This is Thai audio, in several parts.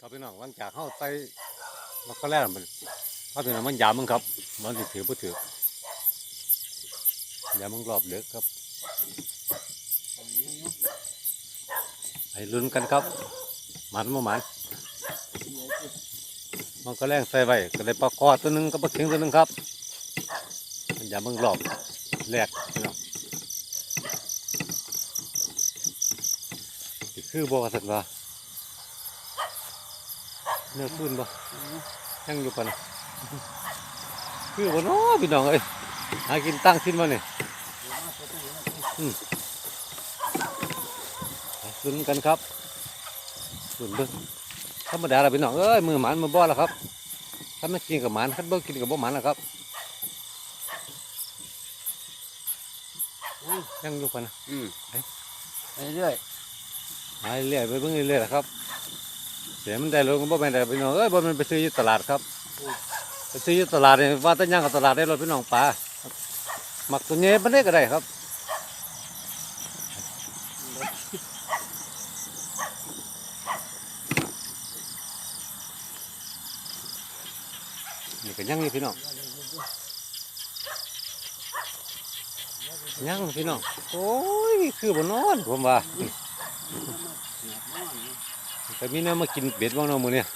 ครับพี่น้องหลังจากเข้าใส่มันก็แล้วมันเขาถึงมันยามมึงครับ มันถือบ่ถือยามมึงรอบเลือกครับให้ลุ้นกันครับหมันบ่หมันมันก็แรงใส่ไว้ก็เลยปลาคอตัวหนึงกับปลาเข็งตัวหนึงครับมันยามมึงรอบแรกพี่น้องคือบ่ว่าสักว่า เนื้อขึ้นบ่ยังอยู่ปะนะคือบ่เนาะพี่น้องเอ้ยหากินตั้งขึ้นมาเนี่ยลุ้นกันครับลุ้นเบิ่งธรรมดาละพี่น้องเอ้ยมือหมันมือบ่แล้วครับถ้าไม่กินกับหมันคันเบิ่งกินกับบ่หมันแล้วครับยังอยู่ปะนะอืมเอ๊ะไปเรื่อยหาเรื่อยๆไปเบิ่งเรื่อยๆล่ะครับเสียมันได้ลงก็บ่แม่นได้พี่น้องเอ้ยบ่แม่นไปซื้ออยู่ตลาดครับไปซื้ออยู่ตลาดเนี่ยว่าแตั้งย่างกับตลาดได้รถพี่น้องปลาหมักตัวเนี้ยมันได้ก็ได้ครับนี่ก็ยังอยู่พี่น้องยังพี่น้องโอ้ยคือบนนอนผมว่า แต่มีน้ำมากินเบ็ดบ้างเนาะมือเนี่ย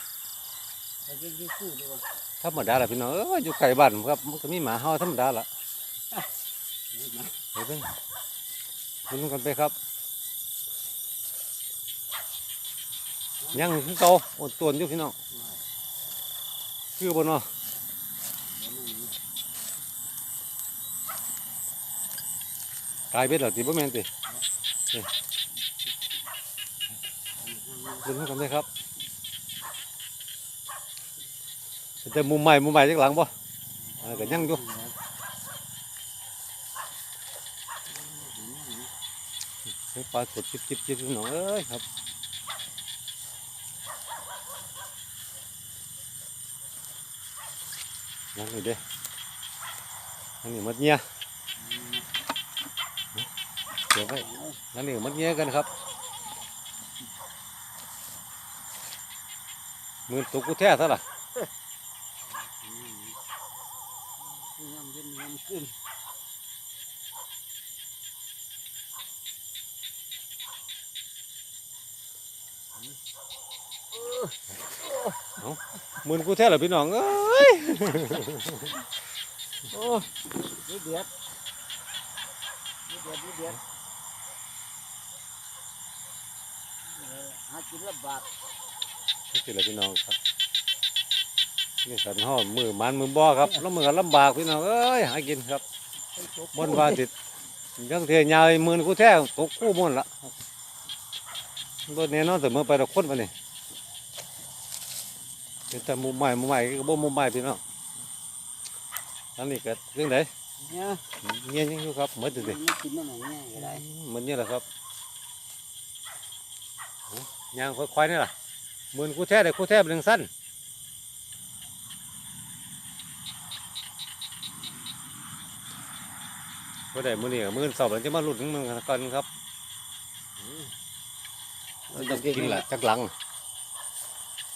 ถ้าธรรมดาละพี่น้องเอออยู่ไกลบ้านผมครับมันก็มีหมาเห่าธรรมดาละเดี๋ยวเพิ่งลุ้นกันไปครับยังคือเก่าอดตวนอยู่พี่น้องคือบนเนาะกลายเป็นเหรอตีบ่แม่นติ นี่ลุ้กันไปครับแต่มุมใหม่มุมใหม่จากหลังป่ะก็ยังอยู่เฮ้ยปลากดจิบจิบจิบหน่อยเอ้ยครับยังอยู่เด้ยังนี่มัดเงี้ยเดี๋ยวไปยังนี่มัดเงี้ยกันครับ มือตุกกูแท้ซะล่ะยำเย็นยำขึ้นมือกูแท้เหรอพี่น้องเอ้ยโอ้ยเดือดเดือดเดือดหากินลำบาก นี่คืออะไรพี่น้องครับนี่สันห่อมือมันมือบ่อครับแล้วมือก็ลำบากพี่น้องเอ้ยหากินครับบนว่าติดยังเทียยาวมือกูแท้ตกคู่มุ่นละโดนแน่นอนแต่เมื่อไปเราคนมาเนี่ยเป็นแต่มุมใหม่มุมใหม่ก็บ่มุมใหม่พี่น้องอันนี้ก็เรื่องไหนเนี่ยเงี้ยยังอยู่ครับเหมือนเดิมไม่กินนั่นไหนเนี่ยก็ได้เหมือนนี่แหละครับโอ้ยางค่อยๆนี่ล่ะ มือกูแท้เลยกูแท้เป็นสั้นก็ได้มือนี่กับมือสอบแล้วจะมาหลุดมึงกันครับเราต้องกินแหละจักหลัง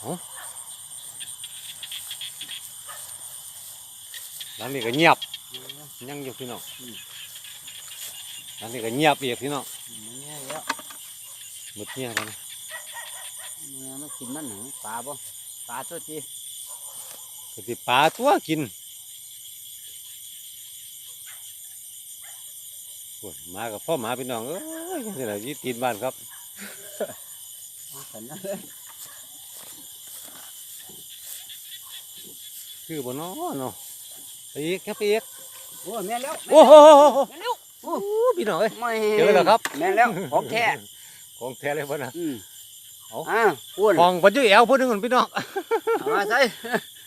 เอาหลังนี้ก็เงียบยังอยู่พี่น้องหลังนี้ก็เงียบอีกพี่น้องมันเนี่ยแล้วหมดเงียบแล้วนะ เนี่ยมันกินมันหนูปลาบ่ปลาตัวจีก็สิปลาตัวกินโอ้ยมากับพ่อหมาพี่น้องเอ้ยนี่แหละอยี่ตีนบ้านครับขันนั่นคือบนน้อเนาะไปอีกครับไปอีกโอ้แม่แล้วโอ้โหแม่แล้วโอ้โหพี่น้องเอ้ยไม่เจอแล้วครับ แม่แล้วของแท้ของแท้เลยพ่อนะ อืมเอาอ่าอ้วนของปัจจุแอวพูดถึงคนพี่น้องเอามาใส่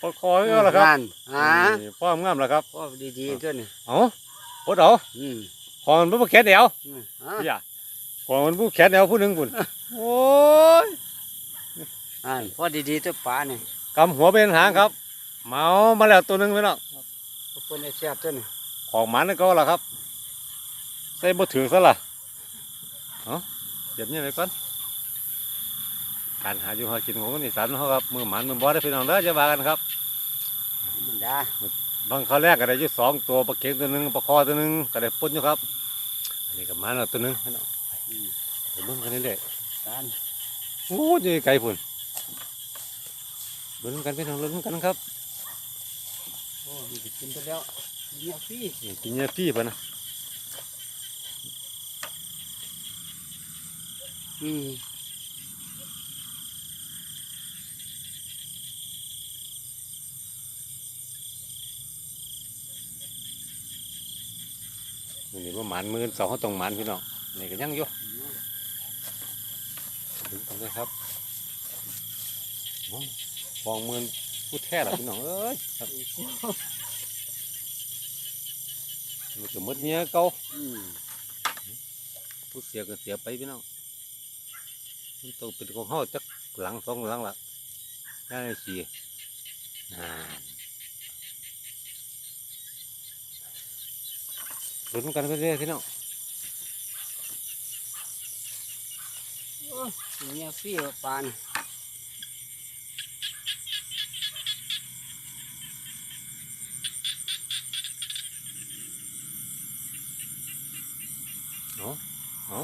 ปอดคอนี่แหละครับนั่นอ่านี่พ่องามแล้วครับพ่อดีๆตัวนี้เอาปดเอาอืมของมันผู้แขนแอวอืมอ่าอย่าของมันผู้แขนแอวพูดถึงคุณโอ้ยอ่าพ่อดีๆตัวปลาเนี่ยกำหัวเป็นหางครับเมามาแล้วตัวหนึงพี่น้องคนได้แซ่บตัวนี้ของหมันนั่นก็ล่ะครับใส่บ่ถือซะล่ะเอาเก็บนี่ไปก่อน การหาอยู่หากินของคนอีสานเขาครับมือหมันมือบ่ได้พี่น้องเด้อจะว่ากันครับมันดาบางเขาแรกก็ได้อยู่สองตัวปลาเค็งตัวหนึงปลาคอตัวหนึงก็ได้ปนอยู่ครับ อันนี้ก็หมันแล้วตัวหนึงพี่น้องอืมไปเบิ่งกันนี่เลยการโอ้ยไก่พุ่นลุ้นกันพี่น้องลุ้นกันครับโอ้นี่ก็กินไปแล้วเนี่ยพี่นี่กินเนี่ยพี่ปะนะอืม นี่ ว่าหมันมือสองเขาต้องหมันพี่น้องนี่ก็ยังอยู่ลุ้นกันเลยครับฟองมือพูดแท้หรอพี่น้องเอ้ยครับมันก็หมดเนี้ยเก่าผู้เสียก็เสียไปพี่น้องมันต้องเป็นของเฮาจักหลังสองหลังละย่างไอ้สีอ่า ลุ้นกันไปเรื่อยพี่น้องเนี่ยพี่ปานเอาเอา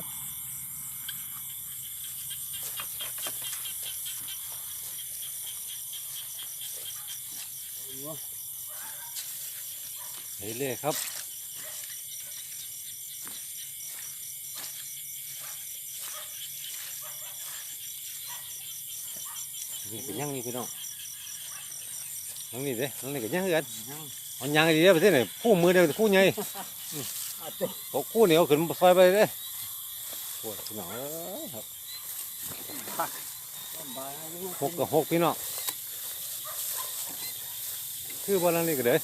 ไปเรื่อยครับ นี่เป็นยังนี่พี่น้องยังนี่เด้ยังนี่ก็ยังคือกันยังเอายังดีเด้อไปที่ไหนคู่มือเดียวคู่ใหญ่อาเต้เอาคู่เหนียวขึ้นซอยไปเลยโอ้ยพี่น้องเอ้ยครับสบายอยู่หกกับหกพี่น้องคือบอลลังนี่ก็เด้อ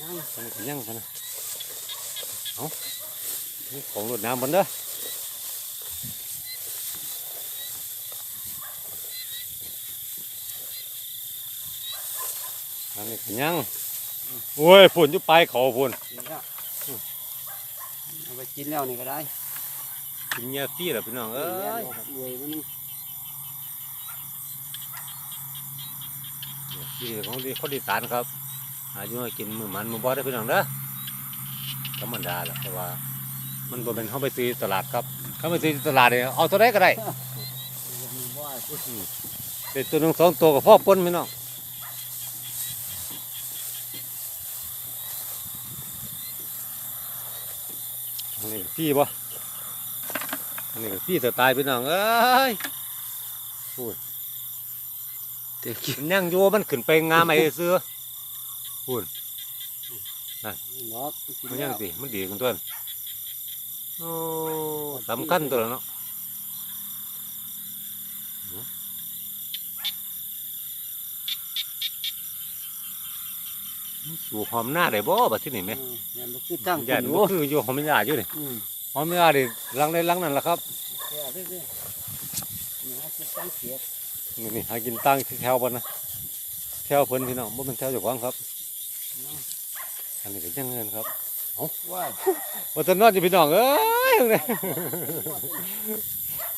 ยังอันนี้ก็ยังกันนะเอานี่ของรดน้ำบนเด้อ อันนี้ก็ยังโอ้ยฝนอยู่ปลายเขาฝนกินแล้วเอาไปกินแล้วนี่ก็ได้กินเงี้ยซี่แหละพี่น้องเอ้ยรวยมันนี่ที่ของดีคนดีสานครับอายุให้กินมือมันมือบ่ได้พี่น้องเด้อธรรมดาแหละเพราะว่า มันบ่เป็นเข้าไปซื้อตลาดครับเข้าไปซื้อตลาดเนี่ยเอาตัวใดก็ได้มีบ่อยเด็ดตัวหนึงสองตัวกับพ่อปนพี่น้องอันนี้ พี่บ่อันนี้ก็พี่สไตล์พี่น้องเอ้ยเด็กกินมันยังอยู่มันขึ้นไปงามไอ้เสื้อล็อกกินมันแล้ยังวสิมันดีกันตัวนั้นโอ้สำคัญตัวละเนาะอยู่หอมหน้าได้บ่บัดที่นี่ไหมเออยันบ่คือตั้งญาติอยู่บ่คืออยู่หอมหน้าอยู่นี่ อืมหอมหน้าดิหลังได้หลังนั่นล่ะครับแค่เรื่อยๆนี่ฮะคือตั้งเสียดนี่นี่หากินตั้งที่แถวบ่นะแถวเพิ่นพี่น้องบ่เป็นแถวเจ้าของครับเนาะอันนี้ก็ยังเงินครับว้ายบ่ทันนอนอยู่พี่น้องเอ้ยเอาเลย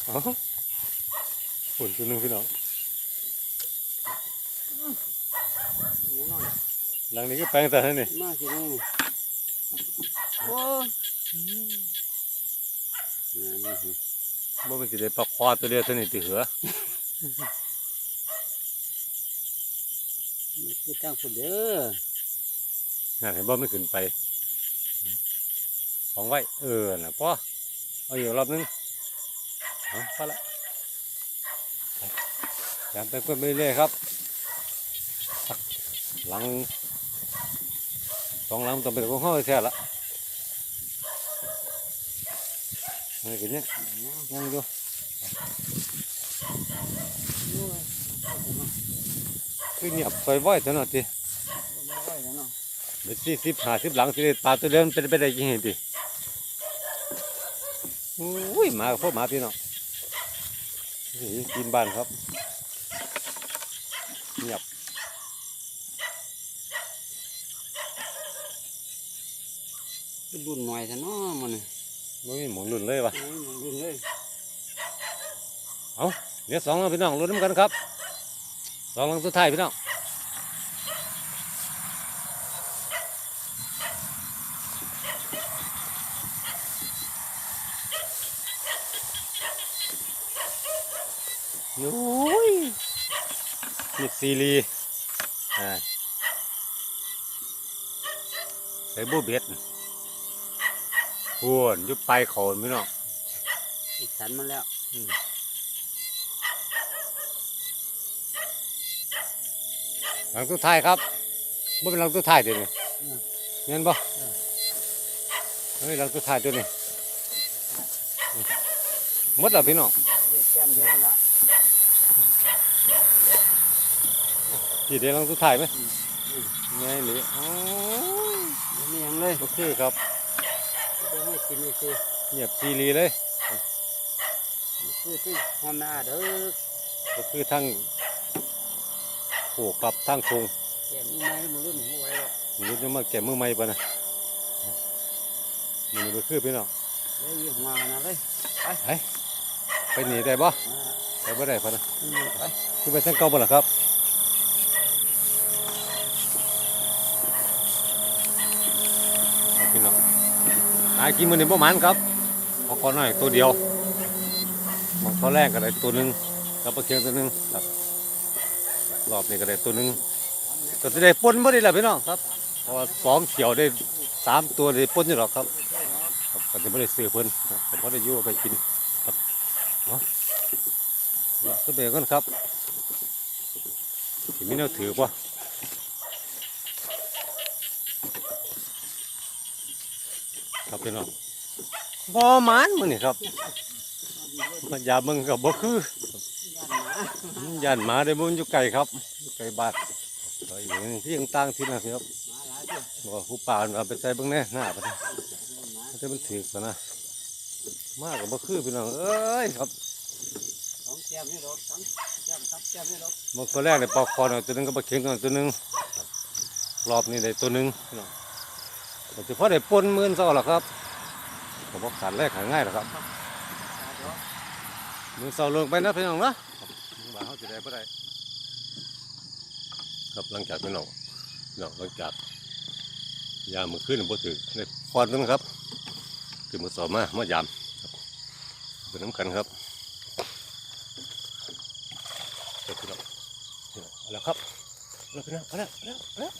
เอ้าฝุ่นตัวหนึงพี่น้องอย่างน้อยหลังนี้ก็แปลงแต่นั่นนี่มาสินี่โอ้ ยเนี่ยมันสิบ่มันสิได้ปลาควาตัวเดียวเท่านี้ติเหรอนี่คือตั้งคนเด้อนั่นเห็นบ่มันขึ้นไป ของไว้ เออน่ะพ่อเอาอยู่รอบนึงเอาพอละยามไปเพิ่มไปเรื่อยๆครับ หลังสองหลังต้องเป็นของเฮาแท้ละ นี่กินเนี่ยยังอยู่คือเงียบซอยว้อยเท่านั้นติไม่ไหวแล้วเนาะเบ็ดสี่สิบห้าสิบหลังสิได้ปลาตัวเดิมเป็นไปได้ยังไงติอุ้ยมาพวกหมาพี่น้องนี่กินบ้านครับเงียบรุ่นหน่อยซะเนาะมันเนี่ไม่มีหมองลุ่นเลยวะโอ้ยมันรุ่นเลยเดี๋ยวสองลังพี่น้องลุ้นน้ำกันครับสองลังสุดท้ายพี่น้องโอ้ยนี่ซีรีอ่าใส่บูเบ็ด พวนอยุบไปลายโขนพี่น้องอีสันมันแล้วหลังสุดท้ายครับบ่เป็นหลังสุดท้ายเดี๋ยวนี้เงี้ยบ่เฮ้ยหลังสุดท้ายตัวนี้หมดแล้วพี่น้องแก้มเดียวละกี่เดี๋ยวหลังสุดท้ายไหมไงหรืออ๋อไม่มีหยังเลยโอเคครับ จะให้กินนี่สิเงียบซีรีเลยคือที่หอมหน้าเด้อก็คือทั้งโขกกับทั้งคงแก้มนี่ไม้มือรุ่นหัวไว้หรอกมันรู้จะมาแก่มือใหม่ปะนะมันก็คือพี่น้องเลยยี่หัวกันนะเลยไปหนีได้บ่มาไปบ่ได้ปะนะอืมไปคือไปทั้งเก่าบ่ล่ะครับเอาพี่น้องหากินมื้อนี้บ่หมันครับเอาขอหน่อยตัวเดียวมองเขาแรกก็ได้ตัวหนึ่งกับปลาเคียงตัวหนึ่งครับรอบนี้ก็ได้ตัวหนึ่งก็จะได้ปนบ่ได้ล่ะพี่น้องครับพราะว่าสองเขียวได้สามตัวได้ปนอยู่หรอกครับก็จะไม่ได้ซื้อเพิ่นผมก็ได้ยู่ไปกินครับเนาะเลาะขึ้นไปก่อนครับมีแนวถือป่ะ ครับพี่น้องบ่หมานมื้อนี่ครับมันยาเบิ่งกับบ่คือย่านหมาย่านหมาได้บ่มันอยู่ไกลครับอยู่ไกลบ้านก็อีกอย่างหนึ่งที่ยังต่างที่นะครับหมาหลายตัวบอกผู้ป่ามันเอาไปใส่เบิ่งแน่หน้าปะนะหมามันจะมันถือกปะนะมากกับบ่คือพี่น้องเอ้ยครับสองแก้มนี่ดอกสองแก้มครับแก้มนี่ดอกบางคนแรกในปอกคอหน่อยตัวหนึงก็บ่เข็งหน่อยตัวหนึงรอบนี้ได้ตัวหนึงพี่น้อง แต่เฉพาะได้ปนหมื่นซะหรอครับก็บ่าขาดแรกขาดง่ายหรอครับมือเสาลงไปนะพี่น้องนะว่าเขาจะได้บ่ได้ ครับหลังจากพี่น้องน้องหลังจากยามมือขึ้นบ่ถือในควันนึงครับคือมือสอบมามายามเป็นน้ำกันครับเดี๋ยวพี่น้องเอาแล้วครับเอาแล้วพี่น้องเอาแล้วเอาแล้วเอาแล้ว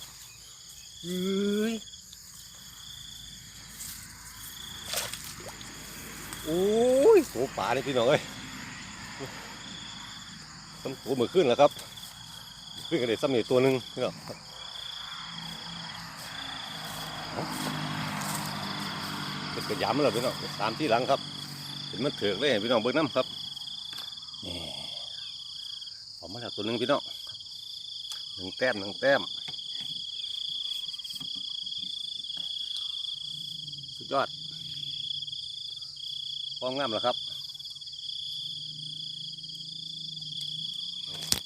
เอ้ย โอ้ยโหป่าเลยพี่น้องเอ้ยต้นตัวมือขึ้นแล้วครับขึ้นกันเลยซ้ำนี่ตัวหนึ่งพี่น้องเป็นกระยำแล้วพี่น้องตามที่หลังครับเห็นมันเถือกเลยพี่น้องเบิ้งน้ำครับนี่ออกมาแล้วตัวหนึ่งพี่น้องหนึ่งแต้มหนึ่งแต้มสุดยอด อมงามแล้วครับ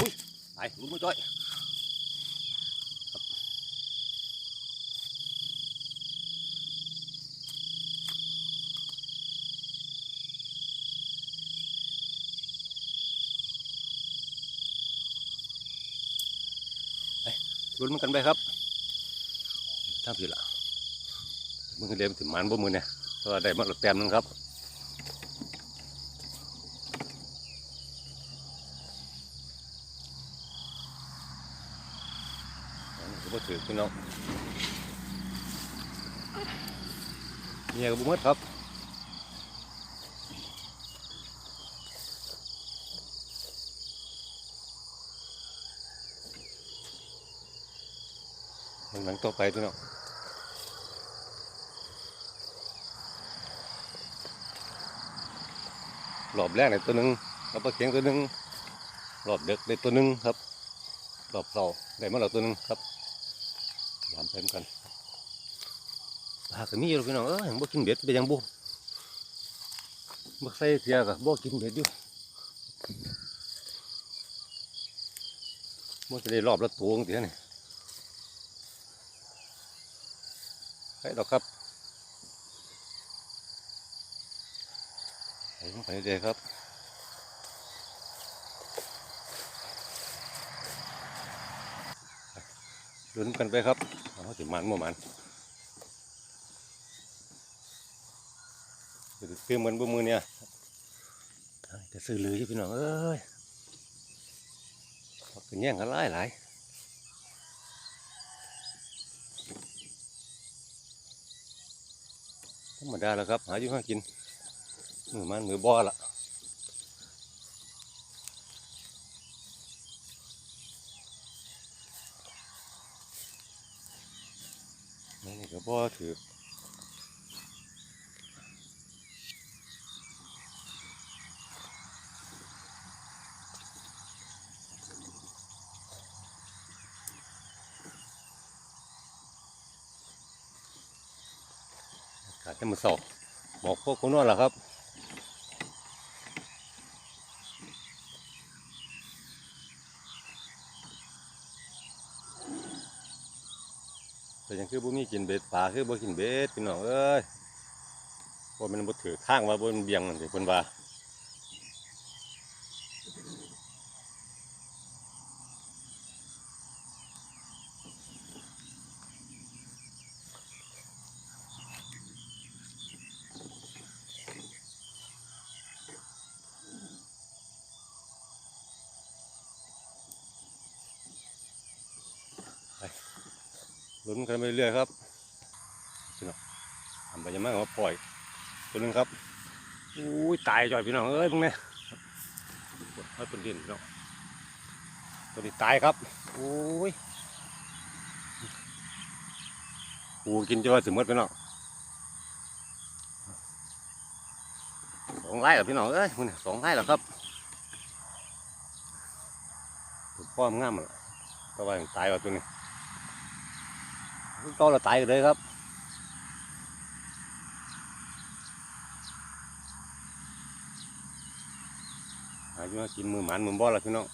อุ้ยไปลุ้นมาจ้อยลุ้นมันกันไปครับท่าพี่ละมึงเรียมถึงมันบ่มือเนี่ยเพราะว่าได้มาและแต้มนึงครับอันนี้ก็บ่ถือ พี่น้องเนี่ยก็บุ้มดครับหลังต่อไปพี่น้องรอบแรกในตัวหนึ่งแล้วปลาเข็งตัวหนึ่งรอบเด็กในตัวหนึ่งครับรอบเสาได้มาแล้วตัวหนึ่งครับ ยามเต็มกันปลาก็มีอยู่พี่น้องเอ้ยบ่กินเบ็ดไปยังบ่บ่ใส่เสียก็บ่กินเบ็ดอยู่บ่จะได้รอบละตัวจังซี่นี่ไปดอกครับไปลงไปเรื่อยครับ ลุ้นกันไปครับเขาสิมันบ่มันจะซื้อเหมือนบ่มือเนี่ยจะซื้อลืออยู่พี่น้องเอ้ยเขาเป็นแย่งกันหลายหลายธรรมดาแล้วครับ หาอยู่หากิน มือมันมือบ่อละ ก็บ่ถือขาดแต่มือสองบอกพวกคนนู้นแหละครับ แต่ยัง คือบ่มีกินเบ็ดปลาคือบ่กินเบ็ดพี่น้องเอ้ยบ่มันบ่ถือข้างว่าบ่มันเบี่ยงนั่นสิเพิ่นว่า เรื่อยๆครับพี่น้องทำไปยังไม่มาปล่อย ตัวนึงครับอุ้ยตายจ่อยพี่น้องเอ้ยพวกนี้ให้เป็นดินพี่น้องตัวนี้ตายครับโอ้ยปูกินจะว่าสิหมดพี่น้องสองไร่แล้วพี่น้องเอ้ยมึงนี่สองไร่แล้วครับตัวป้อมงามอะก็ว่าตายว่าตัวนี้ ก็ là tại đây ครับหาอยู่กินมือหมันมือบ่อละพี่น้อง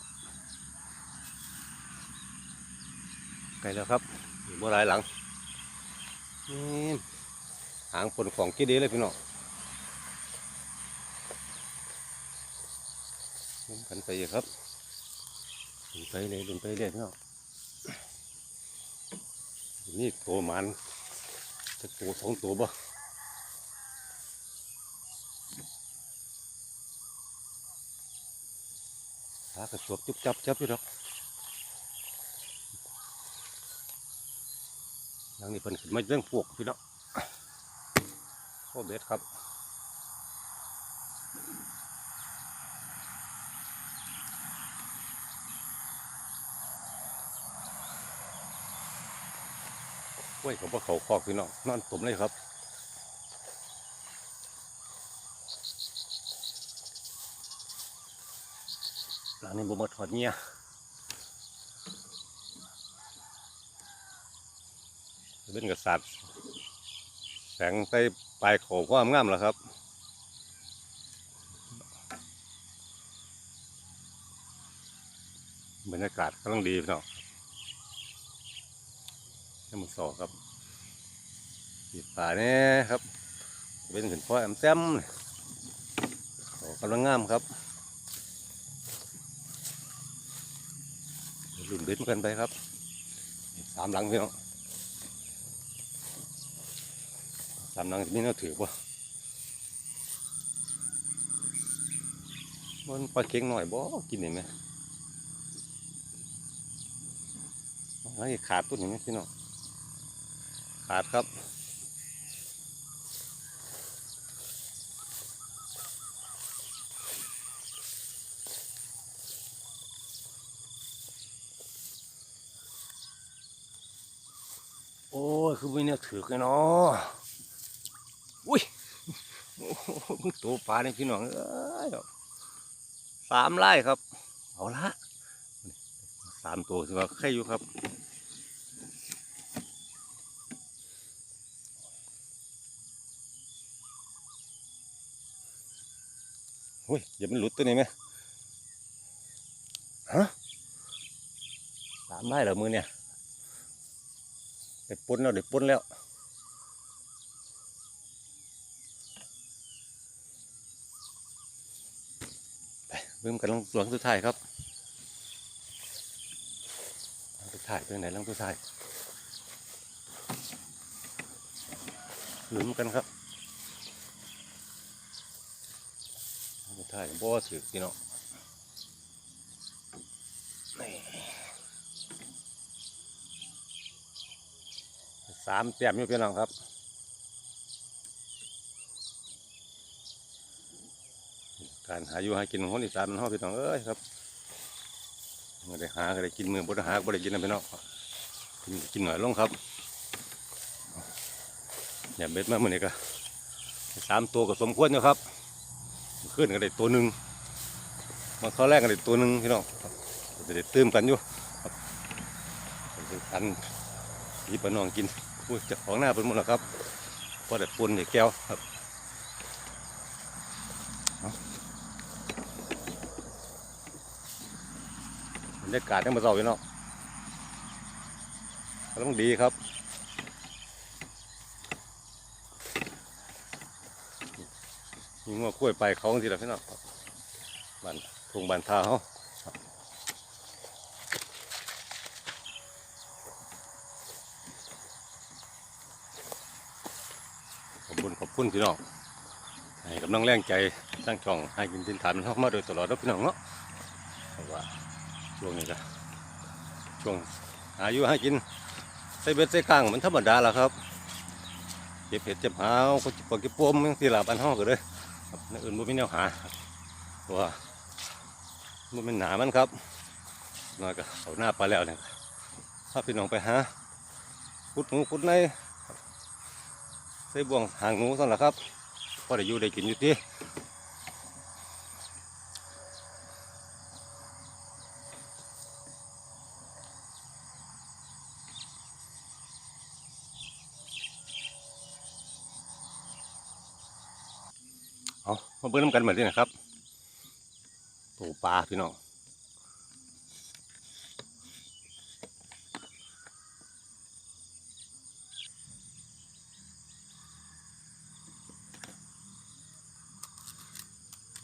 ไกลแล้วครับอยู่บ่หลายหลังนี่หางผลของกี่ดีเลยพี่น้องลุ้นกันไปอีกครับลุ้นไปเลยลุ้นไปเรื่อยพี่น้อง นี่ตัวมันจะตัวสองตัวบ่ขากระสวบจุบจับจับอยู่ดอกหลังนี้เพิ่นขึ้นมาเรื่องพวกพี่น้อกโอ้เบ็ดครับ ว้ยกับว่าเขาคอกพี่น้องนอนตุ่มเลยครับหลังนี้บ่หมดถอดเงี้ยเป็นกษัตริย์แสงใต้ปลายโขงความงามแล้วครับบรรยากาศกำลังดีพี่น้อง มันสอครับปีป่าเนี่ยครับ เป็นขึ้นพ่อแอมแซมนี่โอ้กำลังงามครับลุ่นเบ็ดกันไปครับ สามหลังพี่น้องสามหลังจะมีแน่าถือป่ะมันปลาเค็งหน่อยบ่กินเห็นไหมไอ้ขาดตัวนี้ไหมพี่น้อง ขาดครับโอ้ย คือไม่เนี่ยถือกันเนาะอุ้ยมึงตัวปลาเนี่ยพี่น้องเอ้ยสามไร่ครับ เอาละสามตัวถือว่าใครอยู่ครับ อุ้ยอย่ามันหลุดตัวนี้ไหมฮะสามได้เหรอมือเนี่ยเด็ดปุ้นแล้วเด็ดปุ้นแล้วไปบึ้มกันลงหลวงสุดท้ายครับลงสุดท้ายไปไหนลงสุดท้ายลุมกันครับ ถ่ายบ่ถือพี่น้องสามแต้มอยู่พี่น้องครับการหาอยู่หากินของคนอีสานมันห้อพี่น้องเอ้ยครับไม่ได้หาก็ได้กินมือบ่ได้หาก็บ่ได้กินนะพี่น้องกินกินหน่อยลงครับอย่าเบ็ดมากเหมือนี้ก็สามตัวก็สมควรอยู่ครับ ขึ้นก็ได้ตัวหนึ่งมาเข้าแรกก็ได้ตัวหนึ่งพี่น้องจะได้เติมกันอยู่ครับเป็นกันหยิบไปน้องกินพูดจากของหน้าเป็นหมดแล้วครับพอได้ปนได้แก้วครับบรรยากาศยังมาเศร้าอยู่เนาะก็ต้องดีครับ งัวกล้วยไปเขาทีละพี่น้องครันทุงบ้านทาเขาครับขอบคุณขอบคุณพี่น้องให้กำลังแรงใจสร้างช่องให้กินทินฐานมันเข้ามาโดยตลอดแล้วพี่น้องเนาะเพราะว่าช่วงนี้ก็ช่วงหายู่หากินใส่เบ็ดใส่กลางมันธรรมดาแหละครับเก็บเห็ดเจ็บหาวก็จิบปากเก็บปมยังที่หลาบ้านห้องก็เลย ครับในอื่นบ่มีแนวหาครับเพราะว่ามันเป็นหนามันครับน้อยก็เอาหน้าไปแล้วเนี่ยถ้าพี่น้องไปหาขุดหนูขุดในใส่บ่วงหางหนูสั่นละครับพอได้อยู่ได้กินอยู่ที่ เอามาเบิ่งน้ำกันเหมือนที่นะครับตัวปลาพี่น้อง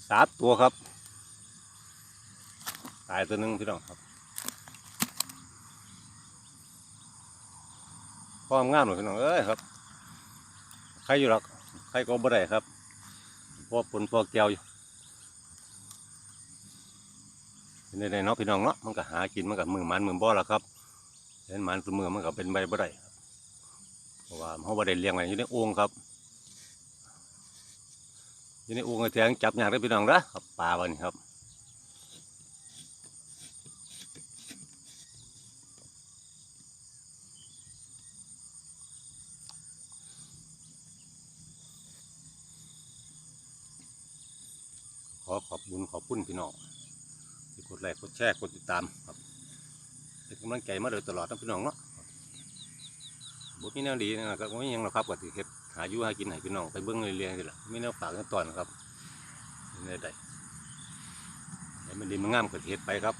สามตัวครับ ตายตัวหนึ่งพี่น้องครับพร้อมงามเลยพี่น้องเอ้ยครับ ใครอยู่หรอกใครก็บ่ได้ครับ พวกปนพวกแก้วอยู่ในในๆเนาะพี่น้องเนาะมันก็หากินมันก็มือมันมือบ่อละครับเห็นมันคือมือมันก็เป็นใบบ่ได้เพราะว่าเขาบ่ได้เลี้ยงไว้อยู่ในโอ่งครับอยู่ในโอ่งไอ้แทงจับยากได้พี่น้องนะครับปลาวันนี้ครับ อขอบบุญขอบคุณพี่น้องที่กดไลค์กดแชร์กดติดตามครับเป็นกำลังใจมาโดยตลอดนะพี่น้องเนาะบุมีแนวดีนะครับก็ไม่ยังหรอกครับก็ถือเฮ็ดหาอยู่หากินให้พี่น้องไปเบิ้องเรียนๆกันละไม่แนวฝากกันตอนครับไม่ได้แต่มันดีมันงามก็สิเฮ็ดไปครับ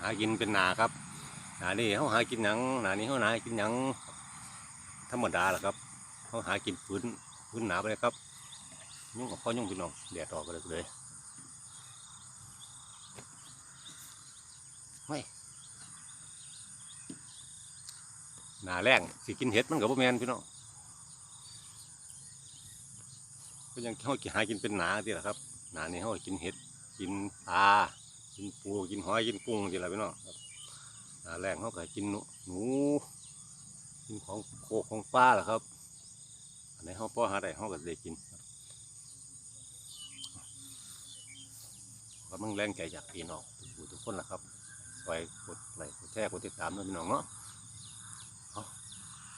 หากินเป็นนาครับหนานี่เขาหากินหยังหนานี่เขาหากินหยังธรรมดาแหละครับเขาหากินพื้นพื้นหนาไปเลยครับ ยุ่งกับพ่อยุ่งพี่น้องแดดออกก็เลยเลยไม่หนาแรงสิกินเห็ดมันกับพ่แมนพี่น้องก็ยังเขาหากินเป็นหนาทีละครับ หนานี่เขากินเห็ดกินปลากินปูกินหอยกินกุ้งทีละพี่น้องหนาแรงเขาก็กินหนูกินของโคของปลาแหละครับอันไหนี้เขาป้อหาได้เขาก็ได้กิน ก็มึงแรงใจจากพี่น้องทุกทุกคนนะครับคอยกดไลค์กดแชร์กดติดตามด้วยพี่น้องเนาะเอา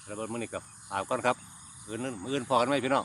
แล้วเมื่อนี้กับอาบก่อนครับอื่นนมื้ออื่นพอกันไหมพี่น้อง